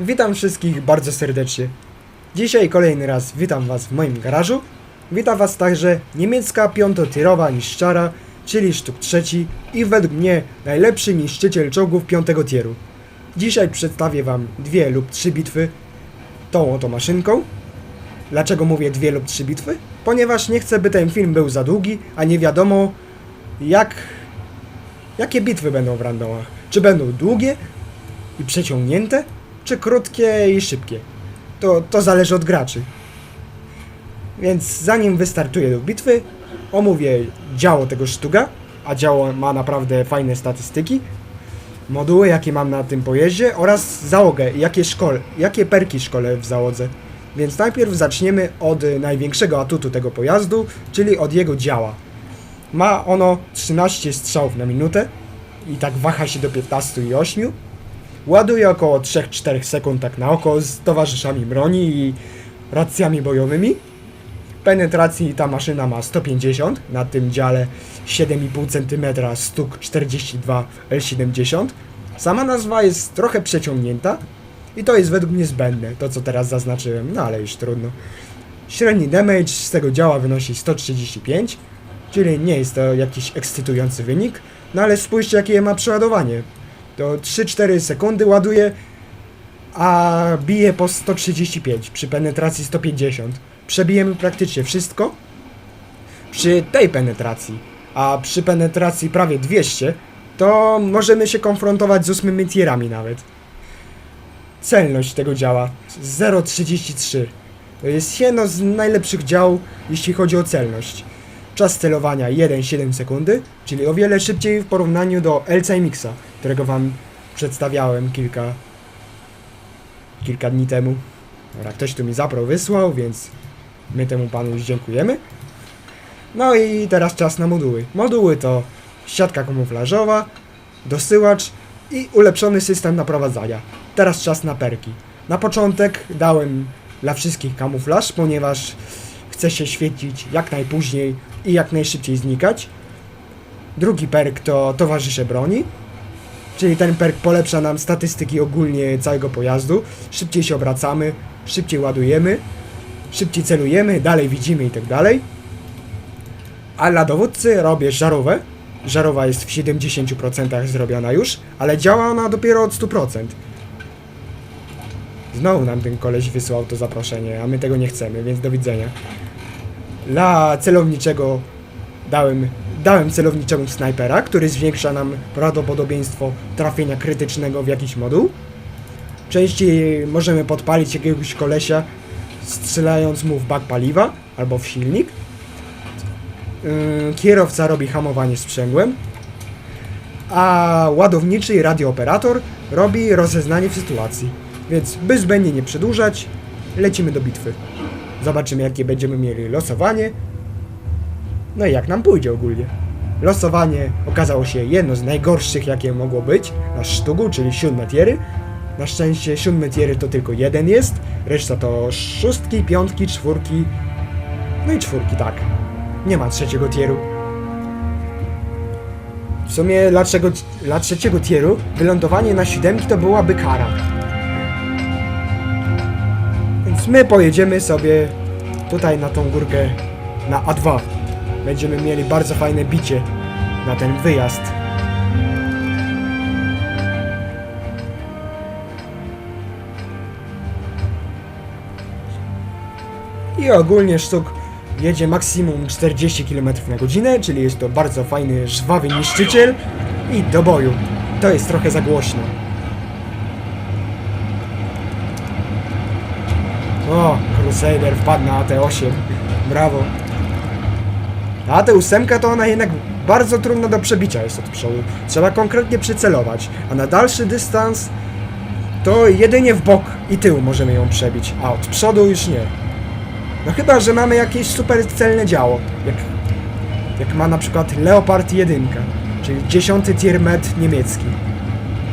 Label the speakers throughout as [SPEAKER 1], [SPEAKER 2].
[SPEAKER 1] Witam wszystkich bardzo serdecznie. Dzisiaj kolejny raz witam Was w moim garażu. Witam Was także niemiecka piątotierowa niszczara, czyli sztuk trzeci i według mnie najlepszy niszczyciel czołgów piątego tieru. Dzisiaj przedstawię Wam dwie lub trzy bitwy tą oto maszynką. Dlaczego mówię dwie lub trzy bitwy? Ponieważ nie chcę, by ten film był za długi, a nie wiadomo jak... jakie bitwy będą w randomach. Czy będą długie i przeciągnięte, czy krótkie i szybkie. To, to zależy od graczy. Więc zanim wystartuję do bitwy, omówię działo tego sztuga, a działo ma naprawdę fajne statystyki, moduły, jakie mam na tym pojeździe oraz załogę, jakie, szkole, jakie perki szkole w załodze. Więc najpierw zaczniemy od największego atutu tego pojazdu, czyli od jego działa. Ma ono 13 strzałów na minutę i tak waha się do 15 i 8. Ładuje około 3-4 sekund tak na oko z towarzyszami broni i racjami bojowymi. Penetracji ta maszyna ma 150, na tym dziale 7,5 cm stuk 42 L70. Sama nazwa jest trochę przeciągnięta i to jest według mnie zbędne, to co teraz zaznaczyłem, no ale już trudno. Średni damage z tego działa wynosi 135, czyli nie jest to jakiś ekscytujący wynik, no ale spójrzcie jakie ma przeładowanie. To 3-4 sekundy ładuje, a bije po 135 przy penetracji 150. Przebijemy praktycznie wszystko przy tej penetracji, a przy penetracji prawie 200 to możemy się konfrontować z ósmymi tierami nawet. Celność tego działa 0,33. To jest jedno z najlepszych dział, jeśli chodzi o celność. Czas celowania 1,7 sekundy, czyli o wiele szybciej w porównaniu do LCMX-a, którego wam przedstawiałem kilka, kilka dni temu. Dobra, ktoś tu mi zapro wysłał, więc my temu panu już dziękujemy. No i teraz czas na moduły. Moduły to siatka kamuflażowa, dosyłacz i ulepszony system naprowadzania. Teraz czas na perki. Na początek dałem dla wszystkich kamuflaż, ponieważ chce się świecić jak najpóźniej i jak najszybciej znikać. Drugi perk to towarzysze broni, czyli ten perk polepsza nam statystyki ogólnie całego pojazdu. Szybciej się obracamy, szybciej ładujemy, szybciej celujemy, dalej widzimy i tak dalej. A dla dowódcy robię żarówę. Żarowa jest w 70% zrobiona już, ale działa ona dopiero od 100%. Znowu nam ten koleś wysłał to zaproszenie, a my tego nie chcemy, więc do widzenia. Dla celowniczego dałem, dałem celowniczemu snajpera, który zwiększa nam prawdopodobieństwo trafienia krytycznego w jakiś moduł. Częściej możemy podpalić jakiegoś kolesia, strzelając mu w bak paliwa albo w silnik. Yy, Kierowca robi hamowanie sprzęgłem, a ładowniczy i radiooperator robi rozeznanie w sytuacji. Więc by zbędnie nie przedłużać, lecimy do bitwy. Zobaczymy jakie będziemy mieli losowanie. No i jak nam pójdzie ogólnie. Losowanie okazało się jedno z najgorszych jakie mogło być na sztugu, czyli siódme tiery. Na szczęście siódme tiery to tylko jeden jest, reszta to szóstki, piątki, czwórki, no i czwórki, tak. Nie ma trzeciego tieru. W sumie dlaczego, dla trzeciego tieru wylądowanie na siódemki to byłaby kara. My pojedziemy sobie tutaj na tą górkę na A2. Będziemy mieli bardzo fajne bicie na ten wyjazd. I ogólnie sztuk jedzie maksimum 40 km na godzinę, czyli jest to bardzo fajny, żwawy niszczyciel i do boju. To jest trochę za głośno. O, Crusader wpadł na AT8. Brawo. A AT8 to ona jednak bardzo trudna do przebicia jest od przodu. Trzeba konkretnie przycelować, a na dalszy dystans to jedynie w bok i tył możemy ją przebić, a od przodu już nie. No chyba, że mamy jakieś super celne działo, jak, jak ma na przykład Leopard 1, czyli 10 tier med niemiecki.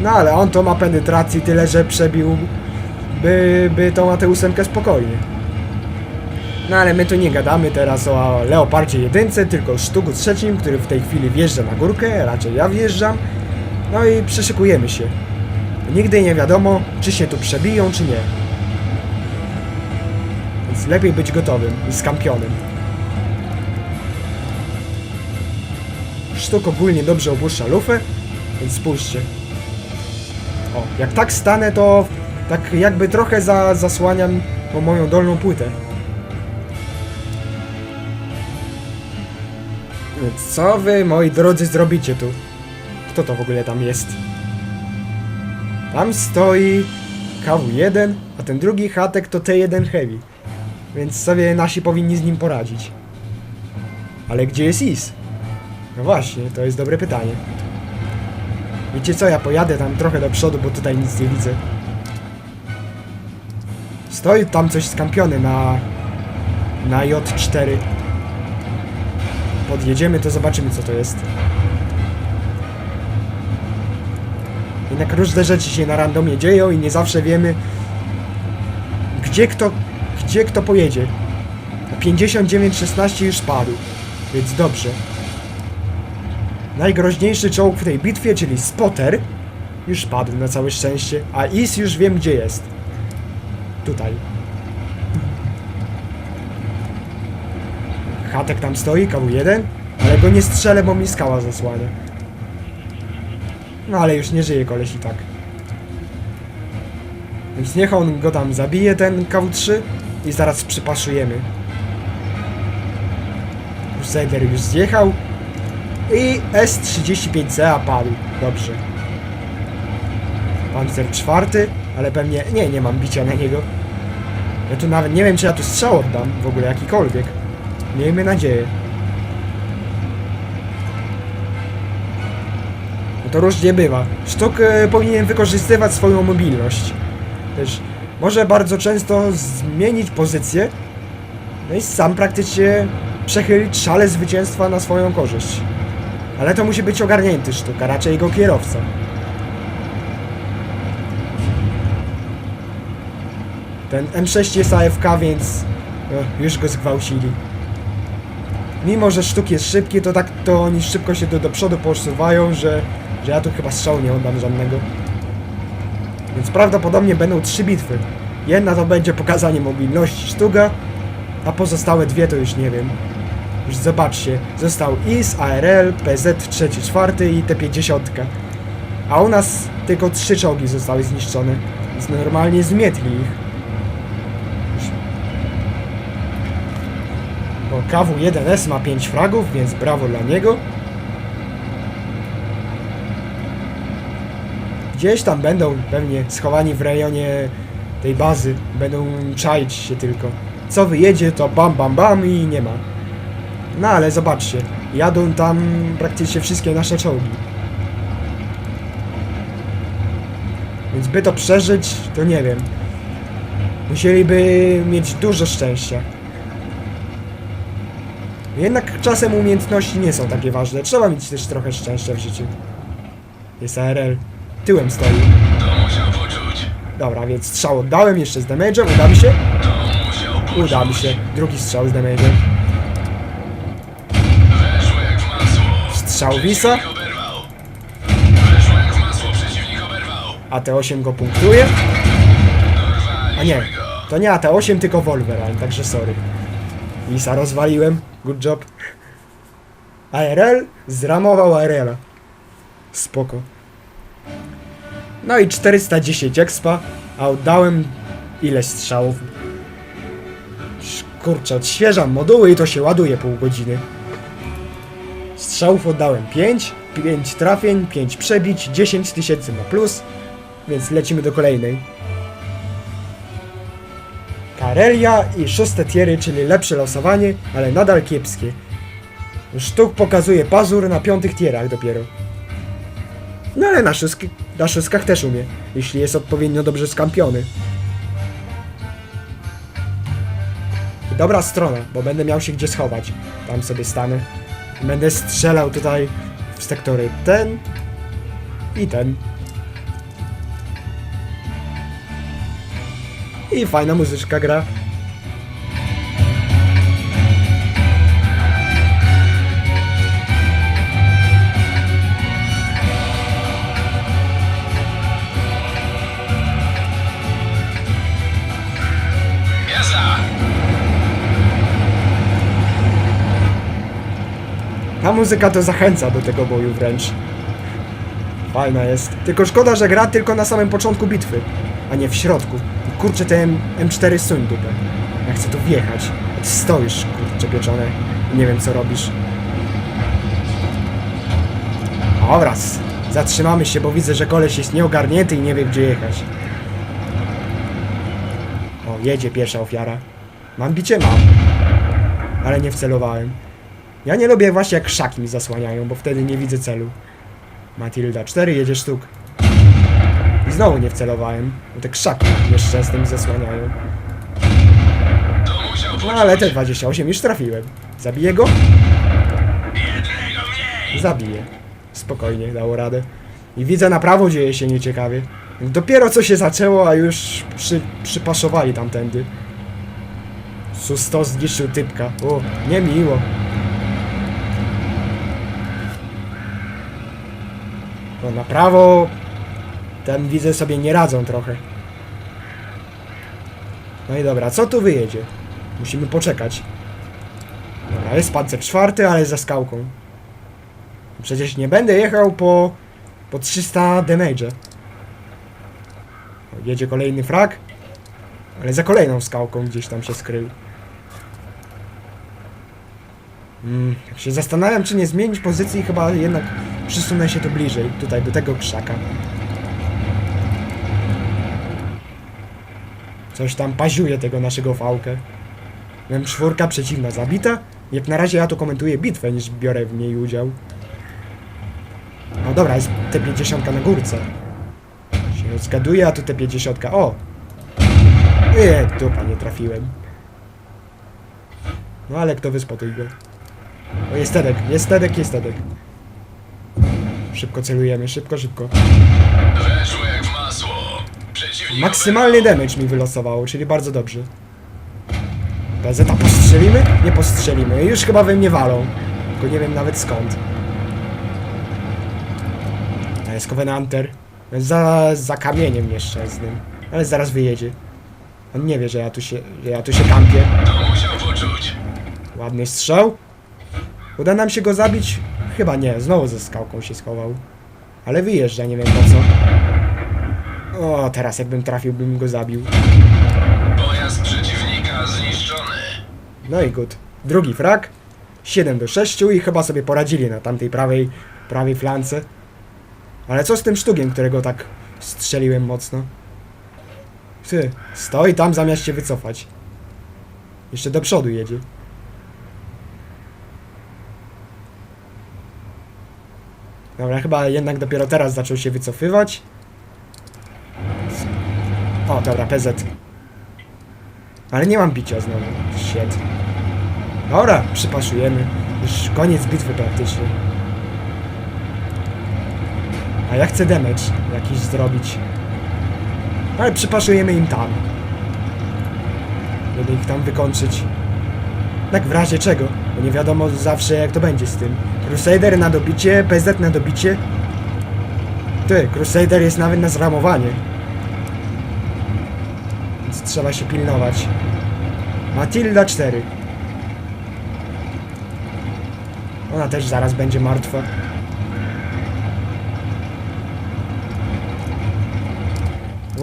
[SPEAKER 1] No ale on to ma penetracji tyle, że przebił by, by tą AT8 spokojnie. No ale my tu nie gadamy teraz o Leopardzie 1, tylko o sztuku trzecim, który w tej chwili wjeżdża na górkę, raczej ja wjeżdżam. No i przyszykujemy się. Nigdy nie wiadomo, czy się tu przebiją, czy nie. Więc lepiej być gotowym i skampionym. Sztuk ogólnie dobrze opuszcza lufę, więc spójrzcie. O, jak tak stanę, to tak jakby trochę za, zasłaniam moją dolną płytę. Co wy, moi drodzy, zrobicie tu? Kto to w ogóle tam jest? Tam stoi KW1, a ten drugi chatek to T1 Heavy. Więc sobie nasi powinni z nim poradzić. Ale gdzie jest IS? No właśnie, to jest dobre pytanie. Wiecie co, ja pojadę tam trochę do przodu, bo tutaj nic nie widzę. Stoi tam coś skampiony na... na J4. Podjedziemy, to zobaczymy co to jest. Jednak różne rzeczy się na randomie dzieją i nie zawsze wiemy, gdzie kto, gdzie kto pojedzie. 59-16 już padł, więc dobrze. Najgroźniejszy czołg w tej bitwie, czyli Spotter, już padł na całe szczęście, a Is już wiem gdzie jest. Tutaj. Hatek tam stoi, KW1, ale go nie strzelę, bo mi skała zasłania. No ale już nie żyje koleś i tak. Więc niech on go tam zabije, ten KW3 i zaraz przypaszujemy. Crusader już zjechał i S-35CA padł. Dobrze. Panzer czwarty, ale pewnie... Nie, nie mam bicia na niego. Ja tu nawet nie wiem, czy ja tu strzał oddam, w ogóle jakikolwiek. Miejmy nadzieję. No to różnie bywa. Sztuk e, powinien wykorzystywać swoją mobilność. Też może bardzo często zmienić pozycję, no i sam praktycznie przechylić szale zwycięstwa na swoją korzyść. Ale to musi być ogarnięty sztuk, a raczej jego kierowca. Ten M6 jest AFK, więc no, już go zgwałcili. Mimo, że sztuk jest szybki, to tak to oni szybko się do, do przodu posuwają, że, że ja tu chyba strzału nie oddam żadnego. Więc prawdopodobnie będą trzy bitwy. Jedna to będzie pokazanie mobilności sztuga, a pozostałe dwie to już nie wiem. Już zobaczcie, został IS, ARL, PZ 3-4 i T50. A u nas tylko trzy czołgi zostały zniszczone, więc normalnie zmietli ich. Bo KW-1S ma 5 fragów, więc brawo dla niego. Gdzieś tam będą pewnie schowani w rejonie tej bazy. Będą czaić się tylko. Co wyjedzie to bam bam bam i nie ma. No ale zobaczcie, jadą tam praktycznie wszystkie nasze czołgi. Więc by to przeżyć, to nie wiem. Musieliby mieć dużo szczęścia. Jednak czasem umiejętności nie są takie ważne. Trzeba mieć też trochę szczęścia w życiu. Jest ARL. Tyłem stoi.
[SPEAKER 2] To poczuć.
[SPEAKER 1] Dobra, więc strzał oddałem jeszcze z damage'em. Uda mi się? Uda mi się. Drugi strzał z damage'em.
[SPEAKER 2] Jak masło.
[SPEAKER 1] Strzał Wisa.
[SPEAKER 2] Weszło jak masło. Przeciwnik oberwał.
[SPEAKER 1] AT8 go punktuje. A nie, to nie AT8, tylko Wolverine, także sorry. Lisa rozwaliłem, good job. ARL zramował ARL-a. Spoko. No i 410 expa, a oddałem ile strzałów? Kurczę, odświeżam moduły i to się ładuje pół godziny. Strzałów oddałem 5, 5 trafień, 5 przebić, 10 tysięcy na plus, więc lecimy do kolejnej. Karelia i szóste tiery, czyli lepsze losowanie, ale nadal kiepskie. Sztuk pokazuje pazur na piątych tierach dopiero. No ale na, szóstki, na szóstkach też umie, jeśli jest odpowiednio dobrze skampiony. Dobra strona, bo będę miał się gdzie schować. Tam sobie stanę. Będę strzelał tutaj w sektory ten i ten. i fajna muzyczka gra. Ta muzyka to zachęca do tego boju wręcz. Fajna jest. Tylko szkoda, że gra tylko na samym początku bitwy, a nie w środku. Kurczę, ten M4 suń dupę. Ja chcę tu wjechać. A ty stoisz, kurczę pieczone. Nie wiem co robisz. Dobra, zatrzymamy się, bo widzę, że koleś jest nieogarnięty i nie wie gdzie jechać. O, jedzie pierwsza ofiara. Mam bicie? Mam. Ale nie wcelowałem. Ja nie lubię właśnie jak krzaki mi zasłaniają, bo wtedy nie widzę celu. Matilda, 4 jedzie sztuk. Znowu nie wcelowałem, te krzaki jeszcze z tym zasłaniają. No ale te 28 już trafiłem. Zabiję go? Zabiję. Spokojnie, dało radę. I widzę na prawo dzieje się nieciekawie. Dopiero co się zaczęło, a już przy, przypaszowali tamtędy. Susto zniszczył typka. O, niemiło. No na prawo... Ten widzę sobie nie radzą trochę. No i dobra, co tu wyjedzie? Musimy poczekać. Dobra, jest pancer czwarty, ale za skałką. Przecież nie będę jechał po, po 300 damage. O, Jedzie kolejny frag, ale za kolejną skałką gdzieś tam się skrył. Mm, jak się zastanawiam, czy nie zmienić pozycji, chyba jednak przysunę się tu bliżej, tutaj do tego krzaka. Coś tam paziuje tego naszego fałkę. Wiem, czwórka przeciwna zabita. Jak na razie ja tu komentuję bitwę, niż biorę w niej udział. No dobra, jest T50 na górce. Się zgaduje, a tu T50. O! Nie, dupa, nie trafiłem. No ale kto wyspotuj go? O, jest Tedek, jest Tedek, jest Tedek. Szybko celujemy, szybko, szybko. Maksymalny damage mi wylosowało, czyli bardzo dobrze. Bezeta postrzelimy? Nie postrzelimy. Już chyba we mnie walą. Tylko nie wiem nawet skąd. A jest Covenanter. Za, za kamieniem nieszczęsnym. Ale zaraz wyjedzie. On nie wie, że ja tu się, że ja tu się kampię.
[SPEAKER 2] To.
[SPEAKER 1] Ładny strzał. Uda nam się go zabić? Chyba nie. Znowu ze skałką się schował. Ale wyjeżdża, nie wiem po co. O, teraz jakbym trafił, bym go zabił.
[SPEAKER 2] Pojazd przeciwnika zniszczony.
[SPEAKER 1] No i good. Drugi frak. 7 do 6 i chyba sobie poradzili na tamtej prawej, prawej flance. Ale co z tym sztugiem, którego tak strzeliłem mocno? Ty, stoi tam zamiast się wycofać. Jeszcze do przodu jedzie. Dobra, chyba jednak dopiero teraz zaczął się wycofywać. O, dobra, PZ. Ale nie mam bicia znowu. Shit. Dobra, przypaszujemy. Już koniec bitwy praktycznie. A ja chcę damage jakiś zrobić. Ale przypaszujemy im tam. Żeby ich tam wykończyć. Tak w razie czego? Bo nie wiadomo zawsze jak to będzie z tym. Crusader na dobicie, PZ na dobicie. Ty, Crusader jest nawet na zramowanie. Trzeba się pilnować. Matilda 4. Ona też zaraz będzie martwa.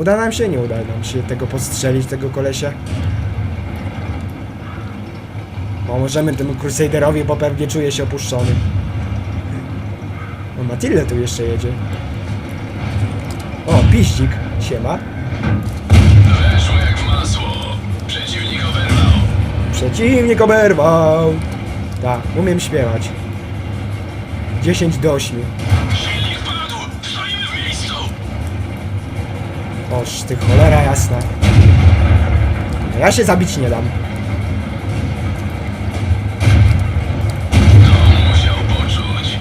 [SPEAKER 1] Uda nam się? Nie uda nam się tego postrzelić, tego kolesia. Pomożemy temu Crusaderowi, bo pewnie czuje się opuszczony. O, Matilda tu jeszcze jedzie. O, piścik. Siema.
[SPEAKER 2] Przeciwnik oberwał.
[SPEAKER 1] Tak, umiem śpiewać. 10 do 8.
[SPEAKER 2] Silnik padł. Stoimy w miejscu.
[SPEAKER 1] Oż ty cholera jasna. Ja się zabić nie dam.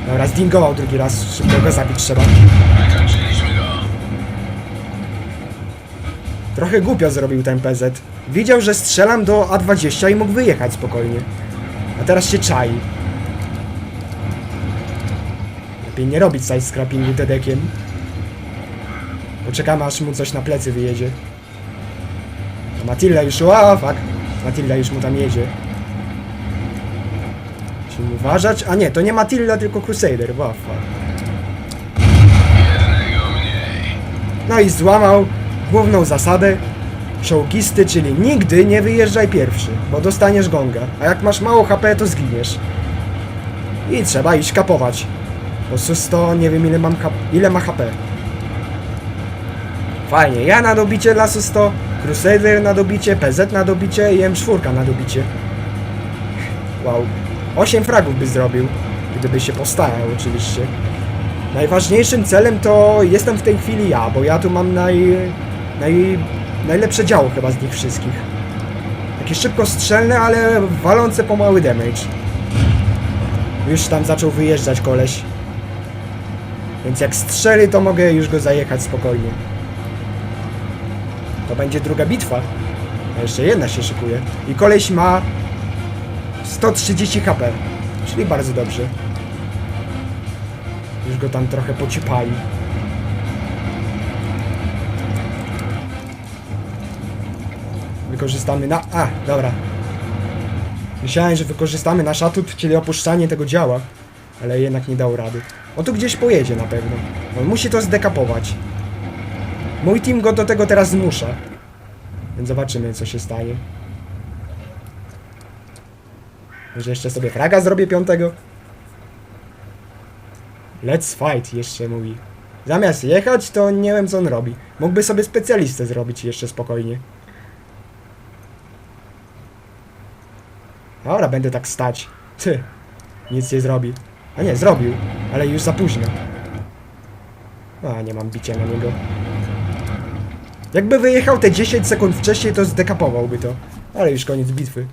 [SPEAKER 1] Dobra, zdingował drugi raz. Szybko go zabić trzeba. Trochę głupio zrobił ten PZ. Widział, że strzelam do A20 i mógł wyjechać spokojnie. A teraz się czai. Lepiej nie robić side scrappingu dedekiem. Poczekamy aż mu coś na plecy wyjedzie. A Matilda już... A, fuck. Matilda już mu tam jedzie. Musimy uważać. A nie, to nie Matilda, tylko Crusader.
[SPEAKER 2] Mniej.
[SPEAKER 1] No i złamał główną zasadę czołgisty, czyli nigdy nie wyjeżdżaj pierwszy, bo dostaniesz gonga. A jak masz mało HP, to zginiesz. I trzeba iść kapować. Bo Susto nie wiem ile mam ile ma HP. Fajnie, ja na dobicie dla Susto, Crusader na dobicie, PZ na dobicie i M4 na dobicie. Wow. 8 fragów by zrobił, gdyby się postarał oczywiście. Najważniejszym celem to jestem w tej chwili ja, bo ja tu mam naj, naj, najlepsze działo chyba z nich wszystkich. Takie szybko strzelne, ale walące po mały damage. Już tam zaczął wyjeżdżać koleś. Więc jak strzeli, to mogę już go zajechać spokojnie. To będzie druga bitwa. A jeszcze jedna się szykuje. I koleś ma 130 HP. Czyli bardzo dobrze. Już go tam trochę pocipali. Wykorzystamy na... A, dobra. Myślałem, że wykorzystamy nasz atut, czyli opuszczanie tego działa. Ale jednak nie dał rady. On tu gdzieś pojedzie na pewno. On musi to zdekapować. Mój team go do tego teraz zmusza. Więc zobaczymy, co się stanie. Może jeszcze sobie fraga zrobię piątego? Let's fight, jeszcze mówi. Zamiast jechać, to nie wiem co on robi. Mógłby sobie specjalistę zrobić jeszcze spokojnie. Dobra, będę tak stać. Ty, nic nie zrobi. A nie, zrobił, ale już za późno. A, nie mam bicia na niego. Jakby wyjechał te 10 sekund wcześniej, to zdekapowałby to. Ale już koniec bitwy.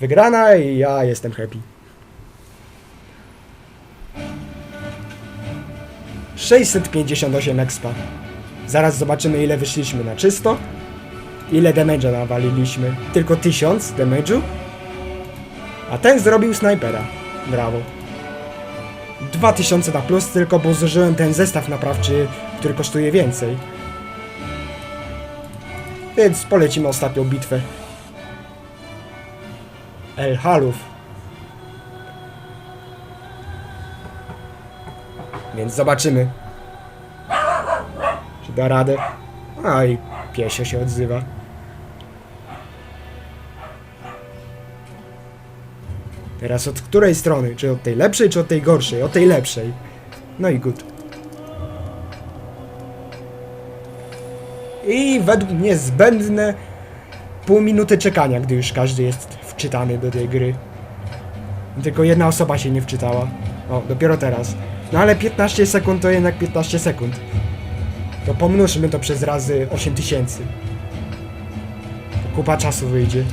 [SPEAKER 1] Wygrana i ja jestem happy. 658 expa. Zaraz zobaczymy ile wyszliśmy na czysto. Ile damage'a nawaliliśmy. Tylko 1000 damage'u. A ten zrobił snajpera. Brawo. 2000 na plus tylko, bo zużyłem ten zestaw naprawczy, który kosztuje więcej. Więc polecimy ostatnią bitwę. El Halów. Więc zobaczymy. Czy da radę. A i piesio się odzywa. Teraz od której strony? Czy od tej lepszej, czy od tej gorszej? Od tej lepszej. No i good. I według mnie zbędne pół minuty czekania, gdy już każdy jest wczytany do tej gry. Tylko jedna osoba się nie wczytała. O, dopiero teraz. No ale 15 sekund to jednak 15 sekund. To pomnóżmy to przez razy 8000. To kupa czasu wyjdzie.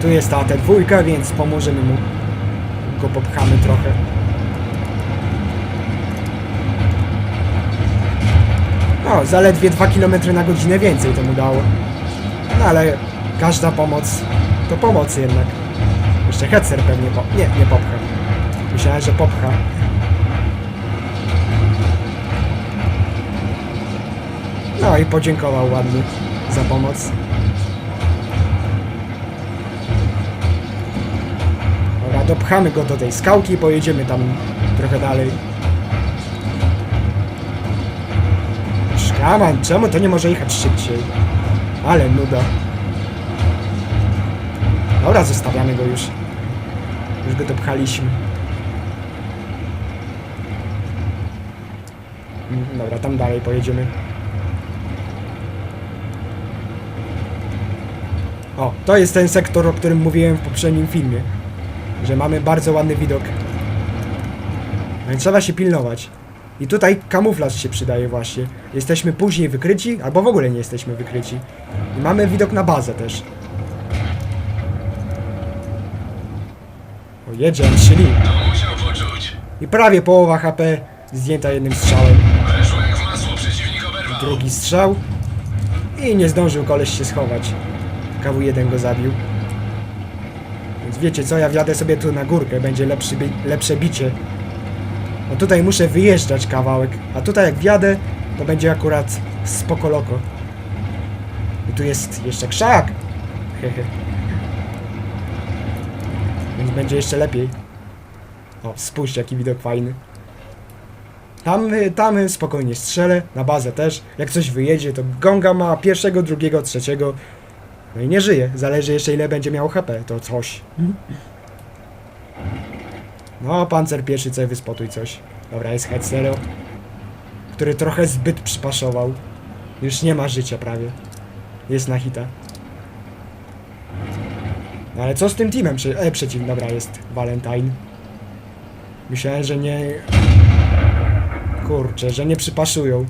[SPEAKER 1] Tu jest ta T2, więc pomożemy mu. Go popchamy trochę. O, zaledwie 2 km na godzinę więcej to mu dało. No ale każda pomoc to pomoc jednak. Jeszcze Hetzer pewnie po... Nie, nie popcha. Myślałem, że popcha. No i podziękował ładnie za pomoc. Dopchamy go do tej skałki i pojedziemy tam trochę dalej. Szkaman, czemu to nie może jechać szybciej? Ale nuda. Dobra, zostawiamy go już. Już go dopchaliśmy. Mm, Dobra, tam dalej pojedziemy. O, to jest ten sektor, o którym mówiłem w poprzednim filmie że mamy bardzo ładny widok. No i trzeba się pilnować. I tutaj kamuflaż się przydaje właśnie. Jesteśmy później wykryci, albo w ogóle nie jesteśmy wykryci. I mamy widok na bazę też. O, jedzie M3
[SPEAKER 2] To musiał poczuć.
[SPEAKER 1] I prawie połowa HP zdjęta jednym strzałem. Drugi strzał. I nie zdążył koleś się schować. KW1 go zabił. Wiecie co, ja wjadę sobie tu na górkę, będzie lepszy, lepsze bicie. No tutaj muszę wyjeżdżać kawałek, a tutaj jak wjadę, to będzie akurat spoko loko. I tu jest jeszcze krzak. Hehe. Więc będzie jeszcze lepiej. O, spójrz jaki widok fajny. Tam, y, tam spokojnie strzelę, na bazę też. Jak coś wyjedzie, to gonga ma pierwszego, drugiego, trzeciego. No i nie żyje. Zależy jeszcze ile będzie miał HP, to coś. No, pancer pierwszy sobie wyspotuj coś. Dobra, jest head zero, który trochę zbyt przypaszował. Już nie ma życia prawie. Jest na hita. No ale co z tym teamem? Prze e, przeciw, dobra, jest Valentine. Myślałem, że nie... Kurczę, że nie przypaszują.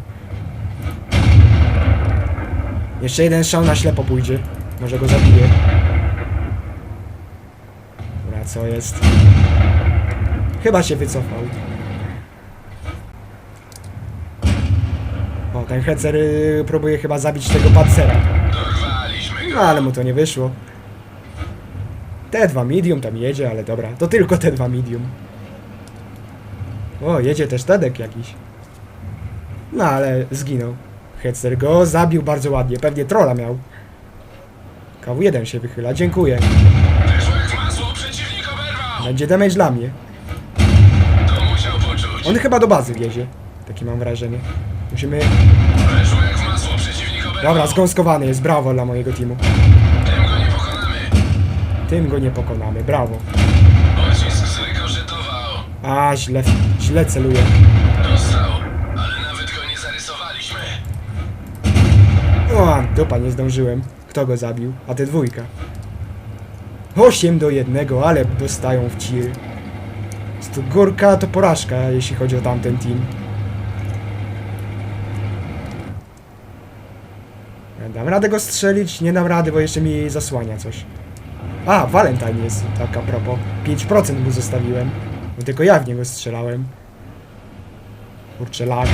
[SPEAKER 1] Jeszcze jeden szał na ślepo pójdzie. Może go zabije. Dobra, co jest? Chyba się wycofał. O, ten Hecer y, próbuje chyba zabić tego pancera. No, ale mu to nie wyszło. T2 medium tam jedzie, ale dobra, to tylko T2 medium. O, jedzie też Tedek jakiś. No, ale zginął. Hetzer go zabił bardzo ładnie, pewnie trolla miał. KW1 się wychyla, dziękuję. Będzie damage dla mnie. On chyba do bazy wiezie. Takie mam wrażenie. Musimy... Dobra, skąskowany jest, brawo dla mojego teamu.
[SPEAKER 2] Tym go nie pokonamy.
[SPEAKER 1] Brawo. A, źle, źle celuję.
[SPEAKER 2] Dostał.
[SPEAKER 1] O, dupa, nie zdążyłem. Kto go zabił? A ty dwójka. 8 do 1, ale dostają w. Jest to górka to porażka, jeśli chodzi o tamten team. Dam radę go strzelić? Nie dam rady, bo jeszcze mi zasłania coś. A, Valentine jest, tak a propos. 5% mu zostawiłem. Bo tylko ja w niego strzelałem. Kurczę, lag.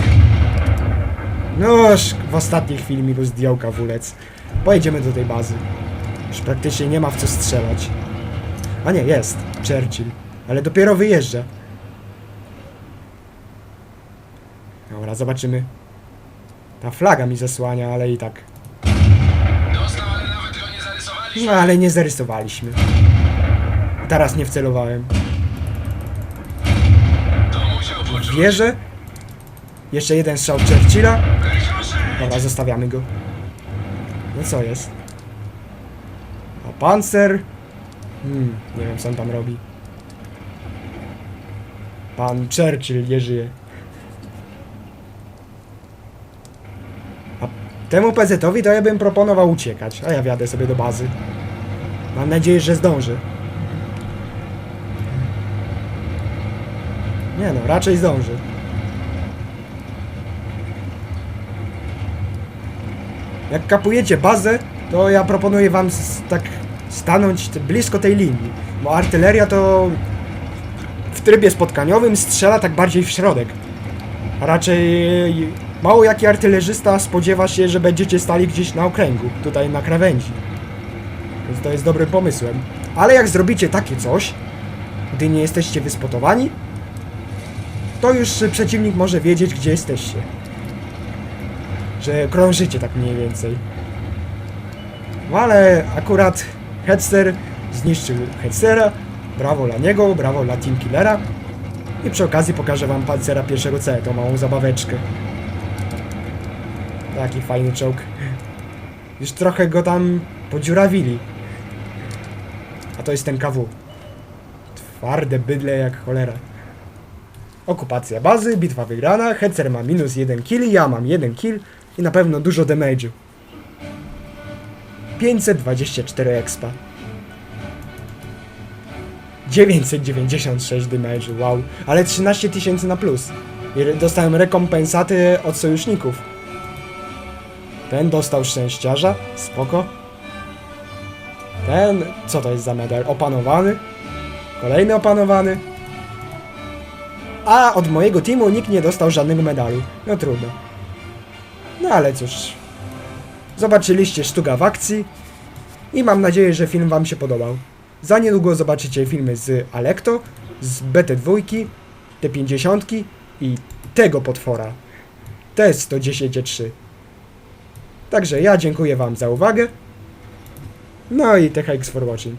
[SPEAKER 1] Noż, w ostatniej chwili mi go zdjął kawulec. Pojedziemy do tej bazy. Już praktycznie nie ma w co strzelać. A nie, jest. Churchill. Ale dopiero wyjeżdża. Dobra, zobaczymy. Ta flaga mi zasłania, ale i tak.
[SPEAKER 2] Ale nie zarysowaliśmy.
[SPEAKER 1] No ale nie zarysowaliśmy. Teraz nie wcelowałem. Wierzę. Jeszcze jeden strzał Churchilla. Dobra, zostawiamy go. No co jest? A pancer? Hmm, nie wiem co on tam robi. Pan Churchill nie żyje. A temu PZ-owi to ja bym proponował uciekać, a ja wjadę sobie do bazy. Mam nadzieję, że zdąży. Nie no, raczej zdąży. Jak kapujecie bazę, to ja proponuję wam tak stanąć blisko tej linii, bo artyleria to w trybie spotkaniowym strzela tak bardziej w środek. A raczej mało jaki artylerzysta spodziewa się, że będziecie stali gdzieś na okręgu, tutaj na krawędzi. Więc to jest dobrym pomysłem. Ale jak zrobicie takie coś, gdy nie jesteście wyspotowani, to już przeciwnik może wiedzieć, gdzie jesteście że krążycie tak mniej więcej. No ale akurat Headster zniszczył Headstera. Brawo dla niego, brawo dla Team Killera. I przy okazji pokażę wam pancera pierwszego C, tą małą zabaweczkę. Taki fajny czołg. Już trochę go tam podziurawili. A to jest ten KW. Twarde bydle jak cholera. Okupacja bazy, bitwa wygrana, Hetzer ma minus 1 kill, ja mam 1 kill i na pewno dużo damage'u. 524 expa. 996 damage'u, wow. Ale 13 tysięcy na plus. I dostałem rekompensaty od sojuszników. Ten dostał szczęściarza, spoko. Ten, co to jest za medal? Opanowany. Kolejny opanowany. A od mojego teamu nikt nie dostał żadnego medalu. No trudno. No ale cóż. Zobaczyliście sztuka w akcji. I mam nadzieję, że film wam się podobał. Za niedługo zobaczycie filmy z Alekto, z BT2, T50 i tego potwora. T-110-3. Także ja dziękuję Wam za uwagę. No i THX for watching.